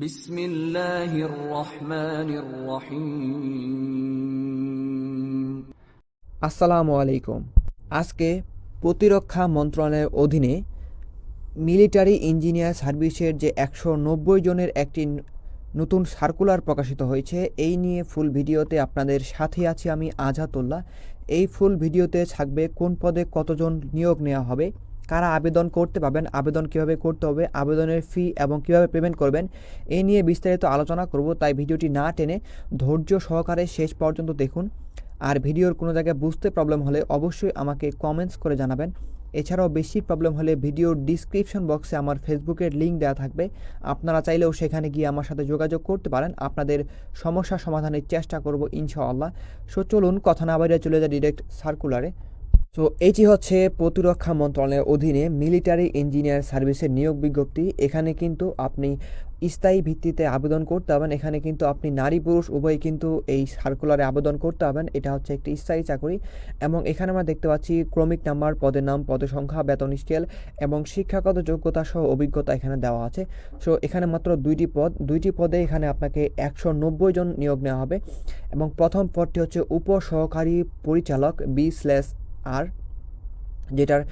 বিসমিল্লাহির আসসালামু আলাইকুম। আজকে প্রতিরক্ষা মন্ত্রণালয়ের অধীনে মিলিটারি ইঞ্জিনিয়ার সার্ভিসের যে একশো নব্বই জনের একটি নতুন সার্কুলার প্রকাশিত হয়েছে, এই নিয়ে ফুল ভিডিওতে আপনাদের সাথে আছি আমি আজাতুল্লাহ এই ফুল ভিডিওতে থাকবে কোন পদে কতজন নিয়োগ নেওয়া হবে কারা আবেদন করতে পারবেন, আবেদন কীভাবে করতে হবে, আবেদনের ফি এবং কীভাবে পেমেন্ট করবেন এই নিয়ে বিস্তারিত আলোচনা করব, তাই ভিডিওটি না টেনে ধৈর্য সহকারে শেষ পর্যন্ত দেখুন। আর ভিডিওর কোনো জায়গায় বুঝতে প্রবলেম হলে অবশ্যই আমাকে কমেন্টস করে জানাবেন। এছাড়াও বেশি প্রবলেম হলে ভিডিওর ডিসক্রিপশন বক্সে আমার ফেসবুকের লিঙ্ক দেওয়া থাকবে। আপনারা চাইলেও সেখানে গিয়ে আমার সাথে যোগাযোগ করতে পারেন। আপনাদের সমস্যা সমাধানের চেষ্টা করব ইনশাআল্লাহ। সো চলুন, কথা না বাইরে চলে যায় ডিরেক্ট সার্কুলারে তো এটি হচ্ছে প্রতিরক্ষা মন্ত্রণালয়ের অধীনে মিলিটারি ইঞ্জিনিয়ার সার্ভিসের নিয়োগ বিজ্ঞপ্তি। এখানে কিন্তু আপনি স্থায়ী ভিত্তিতে আবেদন করতে হবেন এখানে কিন্তু আপনি নারী পুরুষ উভয় কিন্তু এই সার্কুলারে আবেদন করতে হবেন এটা হচ্ছে একটি স্থায়ী চাকরি এবং এখানে আমরা দেখতে পাচ্ছি ক্রমিক নাম্বার, পদের নাম, পদের সংখ্যা, বেতন স্কেল এবং শিক্ষাগত যোগ্যতা সহ অভিজ্ঞতা এখানে দেওয়া আছে। সো এখানে মাত্র দুইটি পদ। দুইটি পদে এখানে আপনাকে একশো নব্বই জন নিয়োগ নেওয়া হবে এবং প্রথম পদটি হচ্ছে উপসহকারী পরিচালক বি স্ল্যাশ আর যেটার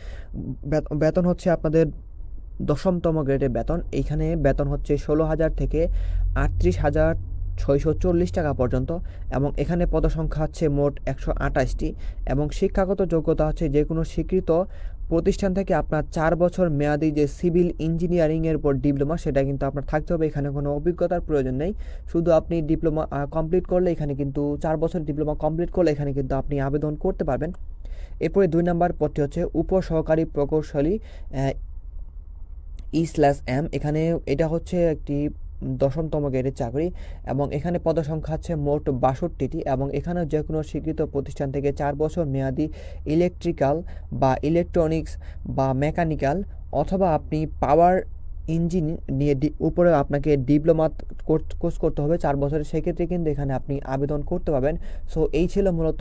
বেত- বেতন হচ্ছে আপনাদের দশমতম গ্রেডের বেতন। এইখানে বেতন হচ্ছে ষোলো হাজার থেকে আটত্রিশ হাজার ছয়শো চল্লিশ টাকা পর্যন্ত এবং এখানে পদসংখ্যা হচ্ছে মোট একশো আঠাশটি এবং শিক্ষাগত যোগ্যতা হচ্ছে যে কোনো স্বীকৃত প্রতিষ্ঠান থেকে আপনার চার বছর মেয়াদি যে সিভিল ইঞ্জিনিয়ারিংয়ের উপর ডিপ্লোমা সেটা কিন্তু আপনার থাকতে হবে। এখানে কোনো অভিজ্ঞতার প্রয়োজন নেই। শুধু আপনি ডিপ্লোমা কমপ্লিট করলে এখানে কিন্তু চার বছর ডিপ্লোমা কমপ্লিট করলে এখানে কিন্তু আপনি আবেদন করতে পারবেন। এরপরে দুই নম্বর পদটি হচ্ছে উপসহকারী প্রকৌশলী ই স্ল্যাশ এম। এখানে এটা হচ্ছে একটি দশমতম গ্রেডের চাকরি এবং এখানে পদসংখ্যা আছে মোট বাষট্টিটি এবং এখানে যে কোনো স্বীকৃত প্রতিষ্ঠান থেকে চার বছর মেয়াদি ইলেকট্রিক্যাল বা ইলেকট্রনিক্স বা মেকানিক্যাল অথবা আপনি পাওয়ার ইঞ্জিন নিয়ে উপরে আপনাকে ডিপ্লোমা কোর্স করতে হবে চার বছরের। সেক্ষেত্রে কিন্তু এখানে আপনি আবেদন করতে পারবেন। সো, এই ছিল মূলত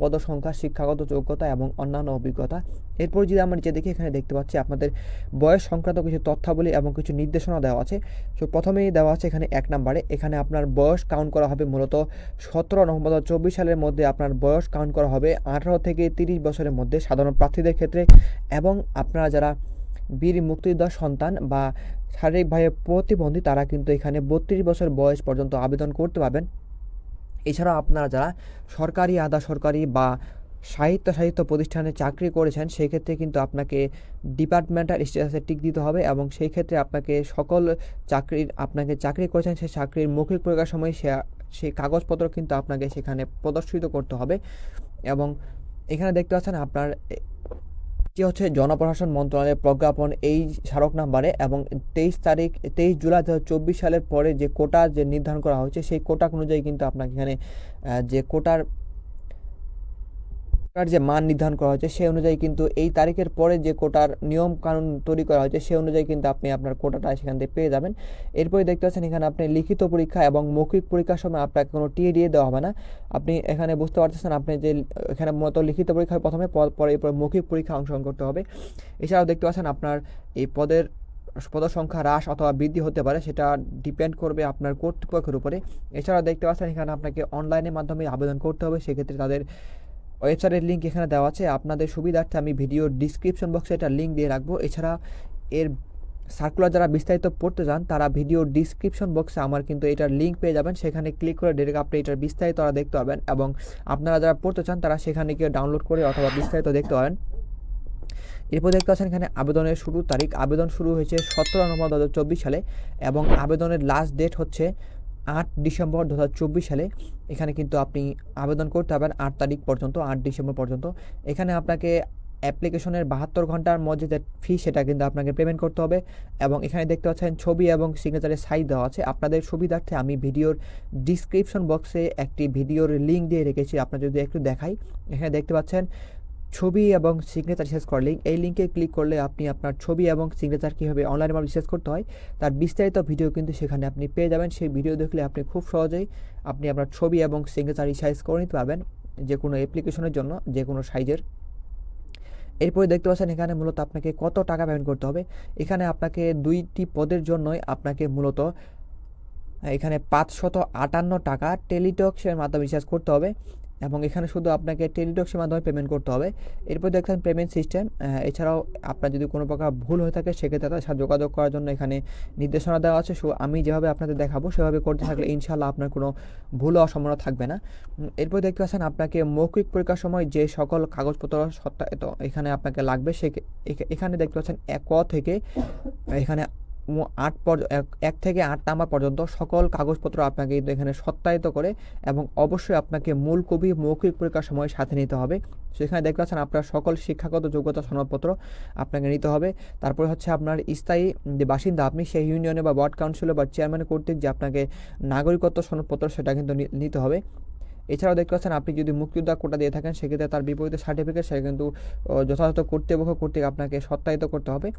পদসংখ্যা, শিক্ষাগত যোগ্যতা এবং অন্যান্য অভিজ্ঞতা। এরপর যদি আমরা নিচে দেখি, এখানে দেখতে পাচ্ছি আপনাদের বয়স সংক্রান্ত কিছু তথ্যাবলী এবং কিছু নির্দেশনা দেওয়া আছে। সো, প্রথমেই দেওয়া আছে এখানে এক নম্বরে, এখানে আপনার বয়স কাউন্ট করা হবে মূলত সতেরো নভেম্বর চব্বিশ সালের মধ্যে আপনার বয়স কাউন্ট করা হবে আঠারো থেকে তিরিশ বছরের মধ্যে সাধারণ প্রার্থীদের ক্ষেত্রে। এবং আপনারা যারা বীর মুক্তিযোদ্ধার সন্তান বা শারীরিকভাবে প্রতিবন্ধী, তারা কিন্তু এখানে বত্রিশ বছর বয়স পর্যন্ত আবেদন করতে পারবেন। এছাড়াও আপনারা যারা সরকারি, আধা সরকারি বা সাহিত্য সাহিত্য প্রতিষ্ঠানে চাকরি করেছেন সেই ক্ষেত্রে কিন্তু আপনাকে ডিপার্টমেন্টাল স্ট্যাটাসে টিক দিতে হবে এবং সেই ক্ষেত্রে আপনাকে সকল চাকরির, আপনাকে চাকরি করেছেন, সেই চাকরির মৌখিক পরীক্ষার সময় সে, সেই কাগজপত্র কিন্তু আপনাকে সেখানে প্রদর্শিত করতে হবে। এবং এখানে দেখতে পাচ্ছেন আপনার এ- এটি হচ্ছে জনপ্রশাসন মন্ত্রণালয়ের প্রজ্ঞাপন এই স্মারক নাম্বারে এবং তেইশ তারিখ, তেইশ জুলাই দু চব্বিশ সালের পরে যে কোটা যে নির্ধারণ করা হয়েছে, সেই কোটা অনুযায়ী কিন্তু আপনাকে এখানে যে কোটার কোটার যে মান নির্ধারণ করা হয়েছে, সেই অনুযায়ী কিন্তু এই তারিখের পরে যে কোটার নিয়ম কানুন তৈরি করা হয়েছে, সেই অনুযায়ী কিন্তু আপনি আপনার কোটাটা সেখান থেকে পেয়ে যাবেন। এরপরে দেখতে পাচ্ছেন এখানে আপনি লিখিত পরীক্ষা এবং মৌখিক পরীক্ষার সময় আপনাকে কোনো টিএ দিয়ে দেওয়া হবে না। আপনি এখানে বুঝতে পারতেছেন আপনি যে এখানে মূলত লিখিত পরীক্ষায় প্রথমে পরে এরপর মৌখিক পরীক্ষা অংশগ্রহণ করতে হবে। এছাড়াও দেখতে পাচ্ছেন আপনার এই পদের পদ সংখ্যা হ্রাস অথবা বৃদ্ধি হতে পারে, সেটা ডিপেন্ড করবে আপনার কর্তৃপক্ষের উপরে। এছাড়াও দেখতে পাচ্ছেন এখানে আপনাকে অনলাইনের মাধ্যমে আবেদন করতে হবে, সেক্ষেত্রে তাদের ওয়েবসাইটের লিঙ্ক এখানে দেওয়া আছে। আপনাদের সুবিধার্থে আমি ভিডিওর ডিসক্রিপশন বক্সে এটা লিঙ্ক দিয়ে রাখব। এছাড়া এর সার্কুলার যারা বিস্তারিত পড়তে চান তারা ভিডিওর ডিসক্রিপশন বক্সে আমার কিন্তু এটার লিঙ্ক পেয়ে যাবেন। সেখানে ক্লিক করে ডিরেক্ট আপনি এটার বিস্তারিত তারা দেখতে পাবেন এবং আপনারা যারা পড়তে চান, তারা সেখানে গিয়ে ডাউনলোড করে অথবা বিস্তারিত দেখতে পাবেন এরপর দেখতে পাচ্ছেন এখানে আবেদনের শুরু তারিখ। আবেদন শুরু হয়েছে সতেরো নভেম্বর দু হাজার চব্বিশ সালে এবং আবেদনের লাস্ট ডেট হচ্ছে আট ডিসেম্বর দু হাজার চব্বিশ সালে এখানে কিন্তু আপনি আবেদন করতে পারবেন আট তারিখ পর্যন্ত, আট ডিসেম্বর পর্যন্ত। এখানে আপনাকে অ্যাপ্লিকেশনের বাহাত্তর ঘণ্টার মধ্যে যে ফি সেটা কিন্তু আপনাকে পেমেন্ট করতে হবে এবং এখানে দেখতে পাচ্ছেন ছবি এবং সিগনেচারের সাইজ দেওয়া আছে। আপনাদের সুবিধার্থে আমি ভিডিওর ডিসক্রিপশন বক্সে একটি ভিডিওর লিঙ্ক দিয়ে রেখেছি আপনার যদি একটু দেখাই। এখানে দেখতে পাচ্ছেন ছবি এবং সিগনেচার শেষ করার লিঙ্ক এই লিঙ্কে ক্লিক করলে আপনি আপনার ছবি এবং সিগনেচার কীভাবে অনলাইনে মাধ্যমে শেষ করতে হয়, তার বিস্তারিত ভিডিও কিন্তু সেখানে আপনি পেয়ে যাবেন। সেই ভিডিও দেখলে আপনি খুব সহজেই আপনি আপনার ছবি এবং সিগনেচার সাইজ করে নিতে পারবেন যে কোনো অ্যাপ্লিকেশনের জন্য যে কোনো সাইজের এরপরে দেখতে পাচ্ছেন এখানে মূলত আপনাকে কত টাকা পেমেন্ট করতে হবে। এখানে আপনাকে দুইটি পদের জন্যই আপনাকে মূলত এখানে পাঁচশত আটান্ন টাকা টেলিটক্সের মাধ্যমে রিচার্জ করতে হবে। এবং এখানে শুধু আপনাকে টেলিটক্সের মাধ্যমে পেমেন্ট করতে হবে। এরপর দেখছেন পেমেন্ট সিস্টেম এছাড়াও আপনার যদি কোনো প্রকার ভুল হয়ে থাকে সেক্ষেত্রে তাদের সাথে যোগাযোগ করার জন্য এখানে নির্দেশনা দেওয়া আছে। সো আমি যেভাবে আপনাদের দেখাবো সেভাবে করতে থাকলে ইনশাল্লাহ আপনার কোনো ভুল হওয়ার সম্ভাবনা থাকবে না। এরপর দেখতে পাচ্ছেন আপনাকে মৌখিক পরীক্ষার সময় যে সকল কাগজপত্র সত্যায়িত এখানে আপনাকে লাগবে সে এখানে দেখতে পাচ্ছেন এক থেকে এখানে আট এক- থেকে আট নাম্বার পর্যন্ত সকল কাগজপত্র আপনাকে কিন্তু এখানে সত্যায়িত করে এবং অবশ্যই আপনাকে মূল কপি মৌখিক পরীক্ষার সময় সাথে নিতে হবে। সেখানে দেখতে পাচ্ছেন আপনার সকল শিক্ষাগত যোগ্যতা সনদপত্র আপনাকে নিতে হবে। তারপরে হচ্ছে আপনার স্থায়ী যে বাসিন্দা আপনি সেই ইউনিয়নে বা ওয়ার্ড কাউন্সিলে বা চেয়ারম্যান কর্তৃক যে আপনাকে নাগরিকত্ব সনদপত্র সেটা কিন্তু নিতে হবে। এছাড়াও দেখতে পাচ্ছেন আপনি যদি মুক্তিযোদ্ধা কোটা দিয়ে থাকেন, সেক্ষেত্রে তার বিপরীতে সার্টিফিকেট সেটা কিন্তু যথাযথ কর্তৃপক্ষ কর্তৃক আপনাকে সত্যায়িত করতে হবে।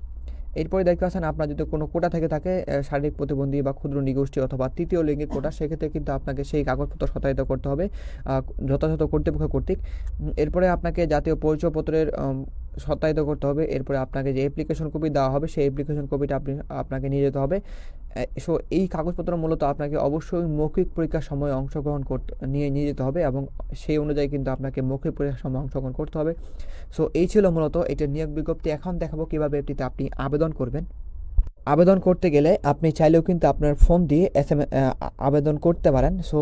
এরপরে দেখতে পাচ্ছেন আপনার যদি কোনো কোটা থেকে থাকে শারীরিক প্রতিবন্ধী বা ক্ষুদ্র নিগোষ্ঠী অথবা তৃতীয় লিঙ্গের কোটা সেক্ষেত্রে কিন্তু আপনাকে সেই কাগজপত্র সত্যায়িত করতে হবে যথাযথ কর্তৃপক্ষ কর্তৃক। এরপরে আপনাকে জাতীয় পরিচয়পত্রের সত্যায়িত করতে হবে। এরপরে আপনাকে যে অ্যাপ্লিকেশন কপি দেওয়া হবে, সেই অ্যাপ্লিকেশন কপিটা আপনি, আপনাকে নিয়ে যেতে হবে। সো এই কাগজপত্র মূলত আপনাকে অবশ্যই মৌখিক পরীক্ষার সময় অংশগ্রহণ করতে, নিয়ে নিয়ে যেতে হবে এবং সেই অনুযায়ী কিন্তু আপনাকে মৌখিক পরীক্ষার সময় অংশগ্রহণ করতে হবে। সো এই ছিল মূলত এটার নিয়োগ বিজ্ঞপ্তি। এখন দেখাবো কীভাবে এটিতে আপনি আবেদন করবেন। আবেদন করতে গেলে আপনি চাইলেও কিন্তু আপনার ফোন দিয়ে এস আবেদন করতে পারেন। সো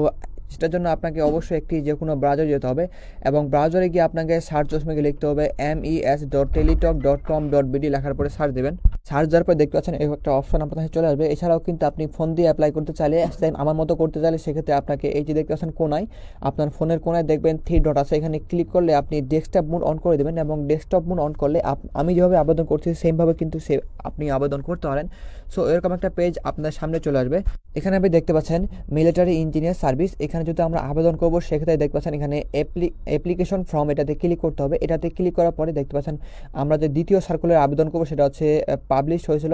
সেটার জন্য আপনাকে অবশ্যই একটি যে কোনো ব্রাউজার যেতে হবে এবং ব্রাউজারে গিয়ে আপনাকে সার্চ চশমে গিয়ে লিখতে হবে M E S dot Teletalk dot com dot BD লেখার পরে সার্চ দেবেন। সার্চ দেওয়ার পরে দেখতে পাচ্ছেন একটা অপশন আপনার কাছে চলে আসবে। এছাড়াও কিন্তু আপনি ফোন দিয়ে অ্যাপ্লাই করতে চাইলে সেম আমার মতো করতে চাইলে সেক্ষেত্রে আপনাকে এই যে দেখতে পাচ্ছেন কোনায়, আপনার ফোনের কোনায় দেখবেন থ্রি ডট আছে। এখানে ক্লিক করলে আপনি ডেস্কটপ মোড অন করে দেবেন এবং ডেস্কটপ মোড অন করলে আমি যেভাবে আবেদন করছি সেমভাবে কিন্তু সে আপনি আবেদন করতে পারেন। সো এরকম একটা পেজ আপনার সামনে চলে আসবে। এখানে আপনি দেখতে পাচ্ছেন মিলিটারি ইঞ্জিনিয়ার সার্ভিস এখানে যদি আমরা আবেদন করব, সেক্ষেত্রে দেখতে পাচ্ছেন এখানে অ্যাপ্লিকেশন ফর্ম এটাতে ক্লিক করতে হবে। এটাতে ক্লিক করার পরে দেখতে পাচ্ছেন আমরা যে দ্বিতীয় সার্কুলার আবেদন করব, সেটা হচ্ছে পাবলিশ হয়েছিল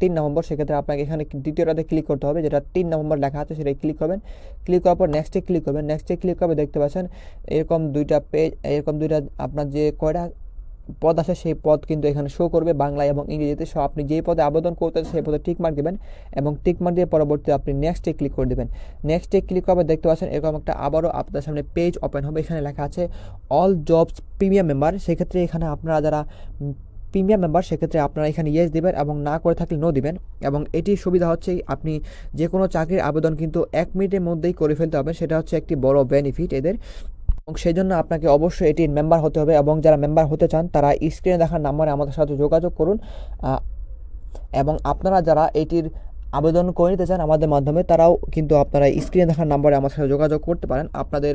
তিন নভেম্বর। সেক্ষেত্রে আপনাকে এখানে দ্বিতীয়টাতে ক্লিক করতে হবে, যেটা তিন নভেম্বর লেখা আছে সেটাই ক্লিক করবেন। ক্লিক করার পর নেক্সটে ক্লিক করবেন। নেক্সটে ক্লিক করবে, দেখতে পাচ্ছেন এরকম দুইটা পেজ এরকম দুইটা আপনার যে কয়টা পদ আছে, সেই পদ কিন্তু এখানে শো করবে বাংলায় এবং ইংরেজিতে। সো আপনি যেই পদে আবেদন করতে সেই পদে টিক মার্ক দেবেন এবং টিক মার্ক দিয়ে পরবর্তী আপনি নেক্সটে ক্লিক করে দেবেন। নেক্সটে ক্লিক করবে, দেখতে পাচ্ছেন এরকম একটা আবারও আপনার সামনে পেজ ওপেন হবে। এখানে লেখা আছে অল জবস প্রিমিয়াম মেম্বার সেক্ষেত্রে এখানে আপনারা যারা প্রিমিয়াম মেম্বার সেক্ষেত্রে আপনারা এখানে ইয়েস দিবেন এবং না করে থাকলে নো দিবেন। এবং এটির সুবিধা হচ্ছে, আপনি যে কোনো চাকরির আবেদন কিন্তু এক মিনিটের মধ্যেই করে ফেলতে হবে। সেটা হচ্ছে একটি বড় বেনিফিট এদের। এবং সেই জন্য আপনাকে অবশ্যই এটির মেম্বার হতে হবে এবং যারা মেম্বার হতে চান, তারা স্ক্রিনে দেখার নাম্বারে আমাদের সাথে যোগাযোগ করুন। এবং আপনারা যারা এটির আবেদন করে নিতে চান আমাদের মাধ্যমে, তারাও কিন্তু আপনারা স্ক্রিনে দেখার নাম্বারে আমার সাথে যোগাযোগ করতে পারেন। আপনাদের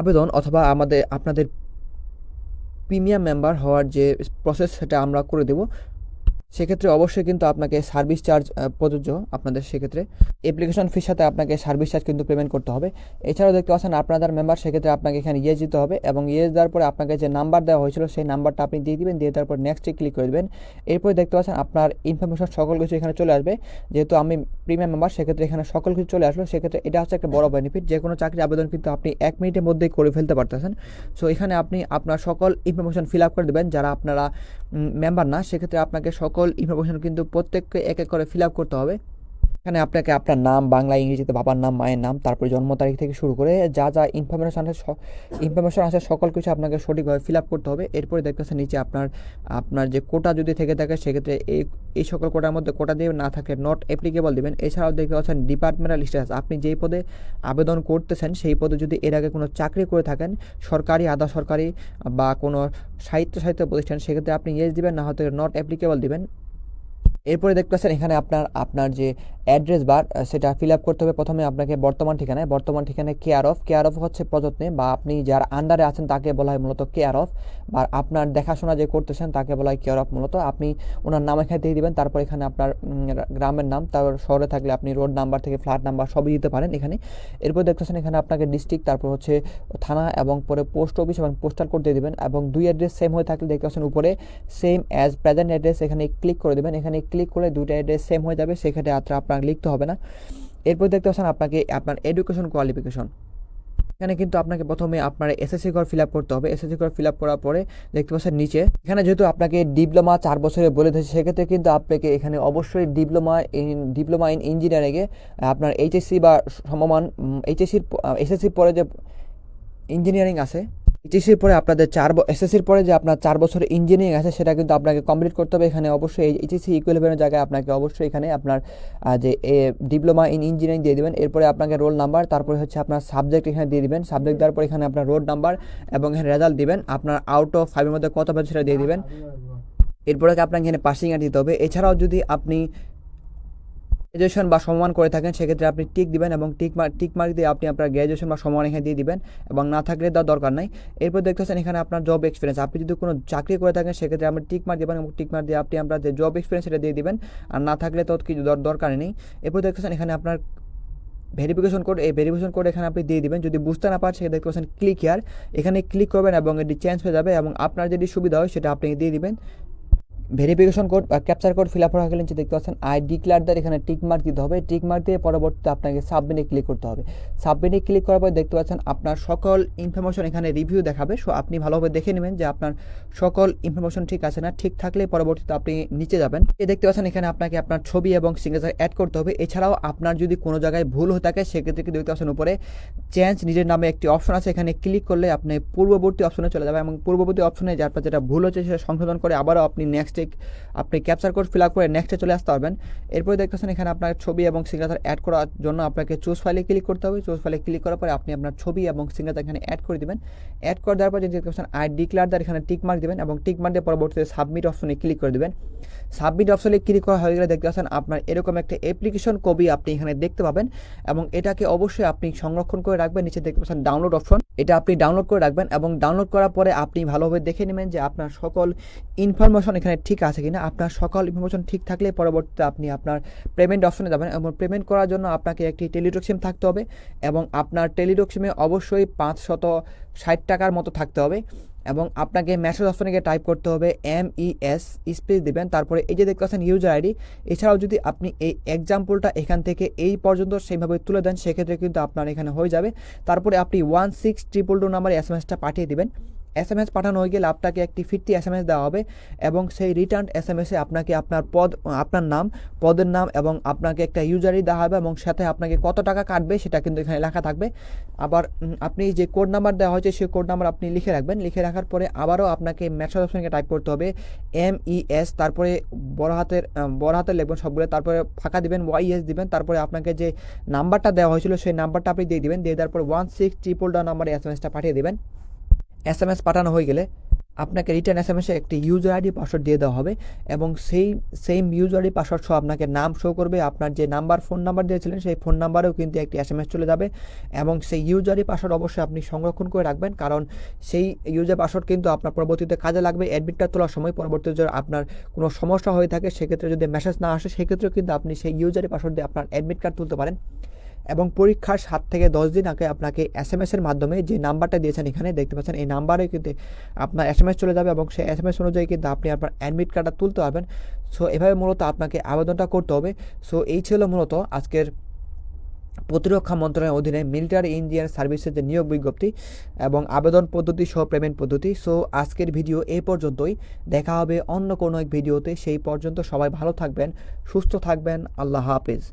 আবেদন অথবা আমাদের, আপনাদের প্রিমিয়াম মেম্বার হওয়ার যে প্রসেস সেটা আমরা করে দেব। সেক্ষেত্রে অবশ্যই কিন্তু আপনাকে সার্ভিস চার্জ প্রযোজ্য আপনাদের সেক্ষেত্রে। অ্যাপ্লিকেশন ফির সাথে আপনাকে সার্ভিস চার্জ কিন্তু পেমেন্ট করতে হবে। এছাড়াও দেখতে পাচ্ছেন আপনাদের মেম্বার সেক্ষেত্রে আপনাকে এখানে ইয়েস দিতে হবে এবং ইয়েস দেওয়ার পরে আপনাকে যে নাম্বার দেওয়া হয়েছিল সেই নাম্বারটা আপনি দিয়ে দিবেন, দিয়ে দেওয়ার পর নেক্সটে ক্লিক করে দেবেন। এরপরে দেখতে পাচ্ছেন আপনার ইনফরমেশন সকল কিছু এখানে চলে আসবে। যেহেতু আমি প্রিমিয়াম মেম্বার সেক্ষেত্রে এখানে সকল কিছু চলে আসলো। সেক্ষেত্রে এটা হচ্ছে একটা বড় বেনিফিট যে কোনো চাকরি আবেদন কিন্তু আপনি এক মিনিটের মধ্যেই করে ফেলতে পারতেছেন। সো এখানে আপনি আপনার সকল ইনফরমেশন ফিল আপ করে দেবেন। যারা আপনারা মেম্বার না, সেক্ষেত্রে আপনাকে সকল ইনফরমেশন কিন্তু প্রত্যেককে এক এক করে ফিল করতে হবে। এখানে আপনাকে আপনার নাম, বাংলা, ইংরেজিতে বাবার নাম, মায়ের নাম, তারপরে জন্ম তারিখ থেকে শুরু করে যা যা ইনফরমেশন আছে ইনফরমেশন আছে সকল কিছু আপনাকে সঠিকভাবে ফিল আপ করতে হবে। এরপরে দেখতেছেন নিচে আপনার আপনার যে কোটা যদি থেকে থাকে সেক্ষেত্রে এই এই সকল কোটার মধ্যে কোটা দিয়ে না থাকে নট অ্যাপ্লিকেবল দিবেন। এছাড়াও দেখতে পাচ্ছেন ডিপার্টমেন্টাল স্ট্যাটাস আপনি যেই পদে আবেদন করতেছেন সেই পদে যদি এর আগে কোনো চাকরি করে থাকেন, সরকারি, আধা সরকারি বা কোনো সাহিত্য সাহিত্য প্রতিষ্ঠান, সেক্ষেত্রে আপনি ইয়েস দিবেন, না হয়তো নট অ্যাপ্লিকেবল দিবেন। এরপরে দেখতে পাচ্ছেন এখানে আপনার আপনার যে অ্যাড্রেস বার সেটা ফিল আপ করতে হবে প্রথমে আপনাকে বর্তমান ঠিকানায়। বর্তমান ঠিকানায় কেয়ার অফ কেয়ার অফ হচ্ছে প্রযত্নে বা আপনি যার আন্ডারে আছেন তাকে বলা হয় মূলত কেয়ার অফ বা আপনার দেখাশোনা যে করতেছেন তাকে বলা হয় কেয়ার অফ মূলত। আপনি ওনার নাম এখানে দিয়ে দেবেন, তারপর এখানে আপনার গ্রামের নাম তারপর শহরে থাকলে আপনি রোড নাম্বার থেকে ফ্ল্যাট নাম্বার সবই দিতে পারেন এখানে। এরপর দেখতেছেন এখানে আপনাকে ডিস্ট্রিক্ট তারপর হচ্ছে থানা এবং পরে পোস্ট অফিস এবং পোস্টাল কোড দিয়ে দিবেন এবং দুই অ্যাড্রেস সেম হয়ে থাকলে দেখতে পাচ্ছেন উপরে সেম অ্যাজ প্রেজেন্ট অ্যাড্রেস এখানে ক্লিক করে দেবেন। এখানে ক্লিক করে দুইটা অ্যাড্রেস সেম হয়ে যাবে, সেক্ষেত্রে আর আপনার লিখতে হবে না। এরপর দেখতে পাচ্ছেন আপনাকে আপনার এডুকেশন কোয়ালিফিকেশন এখানে কিন্তু আপনাকে প্রথমে আপনার এসএসসি কর ফিল আপ করতে হবে। এসএসসি কর ফিল আপ করার পরে দেখতে পাচ্ছেন নিচে, এখানে যেহেতু আপনাকে ডিপ্লোমা চার বছরে বলে দিয়েছে, সেক্ষেত্রে কিন্তু আপনাকে এখানে অবশ্যই ডিপ্লোমা ইন ডিপ্লোমা ইন ইঞ্জিনিয়ারিংয়ে আপনার এইচএসসি বা সমমান এইচএসসির এসএসসির পরে যে ইঞ্জিনিয়ারিং আছে এইচএসসির পরে আপনাদের চার এসএসসির পরে যে আপনার চার বছর ইঞ্জিনিয়ারিং আছে, সেটা কিন্তু আপনাকে কমপ্লিট করতে হবে। এখানে অবশ্যই এইচএসসি ইকুইলেভেনের জায়গায় আপনাকে অবশ্যই এখানে আপনার যে ডিপ্লোমা ইন ইঞ্জিনিয়ারিং দিয়ে দিবেন। এরপরে আপনাকে রোল নাম্বার তারপরে হচ্ছে আপনার সাবজেক্ট এখানে দিয়ে দিবেন। সাবজেক্ট দেওয়ার পর এখানে আপনার রোড নাম্বার এবং এখানে রেজাল্ট দিবেন। আপনার আউট অফ ফাইভের মধ্যে কত পেয়েছে সেটা দিয়ে দেবেন। এরপরে আপনাকে এখানে পাসিং আর দিতে হবে। এছাড়াও যদি আপনি গ্র্যাজুয়েশন বা সমমান করে থাকেন, সেক্ষেত্রে আপনি টিক দিবেন এবং টিক মার্ক টিক মার্ক দিয়ে আপনি আপনার গ্র্যাজুয়েশন বা সমমান এখানে দিয়ে দিবেন এবং না থাকলে দেওয়ার দরকার নাই। এরপর দেখতে পাচ্ছেন এখানে আপনার জব এক্সপিরিয়েন্স আপনি যদি কোনো চাকরি করে থাকেন, সেক্ষেত্রে আপনি টিক মার্ক দেবেন এবং টিক মার্ক দিয়ে আপনি আপনার যে জব এক্সপিরিয়েন্স সেটা দিয়ে দিবেন। আর না থাকলে তো কিছু দর- দরকার নেই। এরপর দেখতেছেন এখানে আপনার ভেরিফিকেশন কোড এই ভেরিফিকেশন কোড এখানে আপনি দিয়ে দিবেন। যদি বুঝতে না পারেন সেটা দেখতে পাচ্ছেন ক্লিক হিয়ার এখানে ক্লিক করবেন এবং এটি চেঞ্জ হয়ে যাবে এবং আপনার যেটি সুবিধা হয়, সেটা আপনি দিয়ে দিবেন। ভেরিফিকেশন কোড বা ক্যাপচার কোড ফিল আপ করা গেলে দেখতে পাচ্ছেন আই ডিক্লার দ্যার এখানে টিক মার্ক দিতে হবে। টিক মার্ক দিয়ে পরবর্তীতে আপনাকে সাবমিটে ক্লিক করতে হবে। সাবমিটে ক্লিক করার পর দেখতে পাচ্ছেন আপনার সকল ইনফরমেশন এখানে রিভিউ দেখাবে। সো আপনি ভালোভাবে দেখে নেবেন যে আপনার সকল ইনফরমেশন ঠিক আছে না। ঠিক থাকলে পরবর্তীতে আপনি নিচে যাবেন। এ দেখতে পাচ্ছেন এখানে আপনাকে আপনার ছবি এবং সিগনেচার অ্যাড করতে হবে। এছাড়াও আপনার যদি কোনো জায়গায় ভুল হয়ে থাকে, সেক্ষেত্রে কিন্তু দেখতে পাচ্ছেন উপরে চেঞ্জ নিজের নামে একটি অপশন আছে। এখানে ক্লিক করলে আপনি পূর্ববর্তী অপশনে চলে যাবে এবং পূর্ববর্তী অপশনে যে আপনার যেটা ভুল হচ্ছে সেটা সংশোধন করে আবারও আপনি নেক্সটে আপনি ক্যাপচার কোড ফিল আপ করে নেক্সটে চলে আসতে পারবেন। এরপরে দেখতেছেন এখানে আপনার ছবি এবং সিগনেচার অ্যাড করার জন্য আপনাকে চুজ ফাইলে ক্লিক করতে হবে। চুজ ফাইলে ক্লিক করার পরে আপনি আপনার ছবি এবং সিগনেচার এখানে অ্যাড করে দিবেন। অ্যাড করে দেওয়ার পর যে দেখতে পাচ্ছেন আই ডিক্লার দ্বার এখানে টিক মার্ক দেবেন এবং টিক মার্ক দিয়ে পরবর্তীতে সাবমিট অপশনে ক্লিক করে দেবেন। সাবমিট অপশনে ক্লিক করা হয়ে গেলে দেখতে পাচ্ছেন আপনার এরকম একটা অ্যাপ্লিকেশন কপি আপনি এখানে দেখতে পাবেন এবং এটাকে অবশ্যই আপনি সংরক্ষণ করে রাখবেন। নিচে দেখতে পাচ্ছেন ডাউনলোড অপশন এটা আপনি ডাউনলোড করে রাখবেন এবং ডাউনলোড করার পরে আপনি ভালোভাবে দেখে নেবেন যে আপনার সকল ইনফরমেশন এখানে ঠিক আছে কিনা, আপনার সকল ইনফরমেশন ঠিক থাকলে পরবর্তীতে আপনি আপনার পেমেন্ট অপশনে যাবেন এবং পেমেন্ট করার জন্য আপনাকে একটি টেলিটক সিম থাকতে হবে এবং আপনার টেলিটক সিমে অবশ্যই পাঁচশত ষাট টাকার মতো থাকতে হবে এবং আপনাকে মেসেজ অপশনে গিয়ে টাইপ করতে হবে এম ই এস স্পেস দিবেন, তারপরে এই যে দেখতে পাচ্ছেন ইউজার আইডি এছাড়াও যদি আপনি এই এক্সাম্পলটা এখান থেকে এই পর্যন্ত সেইভাবে তুলে দেন, সেক্ষেত্রে কিন্তু আপনার এখানে হয়ে যাবে। তারপরে আপনি ওয়ান সিক্স ট্রিপল টু নাম্বারে এস এম এসটা পাঠিয়ে দিবেন। এস এম এস পাঠানো হয়ে গেলে আপনাকে একটি ফিফটি এস এম এস দেওয়া হবে এবং সেই রিটার্ন এস এম এসে আপনাকে আপনার পদ, আপনার নাম, পদের নাম এবং আপনাকে একটা ইউজারই দেওয়া হবে এবং সাথে আপনাকে কত টাকা কাটবে সেটা কিন্তু এখানে লেখা থাকবে। আবার আপনি যে কোড নাম্বার দেওয়া হয়েছে সেই কোড নাম্বার আপনি লিখে রাখবেন। লিখে রাখার পরে আবারও আপনাকে মেসেজ অপশনকে টাইপ করতে হবে। এম ই এস তারপরে বড় হাতের বড় হাতের লিখবেন সবগুলো, তারপরে ফাঁকা দিবেন ওয়াই এস দিবেন, তারপরে আপনাকে যে নাম্বারটা দেওয়া হয়েছিল সেই নাম্বারটা আপনি দিয়ে দিবেন। দিয়ে দেওয়ার পর ওয়ান সিক্স ট্রিপল ডাউন নাম্বারে এস এম এসটা পাঠিয়ে দেবেন। এস এম এস পাঠানো হয়ে গেলে আপনাকে রিটার্ন এস এম এসে একটি ইউজার আইডি পাসওয়ার্ড দিয়ে দেওয়া হবে এবং সেই সেম ইউজার আইডি পাসওয়ার্ড সহ আপনাকে নাম শো করবে। আপনার যে নাম্বার ফোন নাম্বার দিয়েছিলেন সেই ফোন নাম্বারেও কিন্তু একটি এস এম এস চলে যাবে এবং সেই ইউজার আইডি পাসওয়ার্ড অবশ্যই আপনি সংরক্ষণ করে রাখবেন কারণ সেই ইউজার পাসওয়ার্ড কিন্তু আপনার পরবর্তীতে কাজে লাগবে। অ্যাডমিটটা তোলার সময় পরবর্তীতে যদি আপনার কোনো সমস্যা হয়ে থাকে, সেক্ষেত্রে যদি মেসেজ না আসে, সেক্ষেত্রেও কিন্তু আপনি সেই ইউজার আইডি পাসওয়ার্ড দিয়ে আপনার অ্যাডমিট কার্ড তুলতে পারেন। এবং পরীক্ষার সাত থেকে দশ দিন আগে আপনাকে এস এম এসের মাধ্যমে যে নাম্বারটা দিয়েছেন এখানে দেখতে পাচ্ছেন, এই নাম্বারে কিন্তু আপনার এস এম এস চলে যাবে এবং সেই এস এম এস অনুযায়ী কিন্তু আপনি আপনার অ্যাডমিট কার্ডটা তুলতে পারবেন। সো এভাবে মূলত আপনাকে আবেদনটা করতে হবে। সো এই ছিল মূলত আজকের প্রতিরক্ষা মন্ত্রণালয়ের অধীনে মিলিটারি ইঞ্জিনিয়ার সার্ভিসের যে নিয়োগ বিজ্ঞপ্তি এবং আবেদন পদ্ধতি সহ পেমেন্ট পদ্ধতি। সো আজকের ভিডিও এই পর্যন্তই। দেখা হবে অন্য কোনো এক ভিডিওতে। সেই পর্যন্ত সবাই ভালো থাকবেন, সুস্থ থাকবেন। আল্লাহ হাফেজ।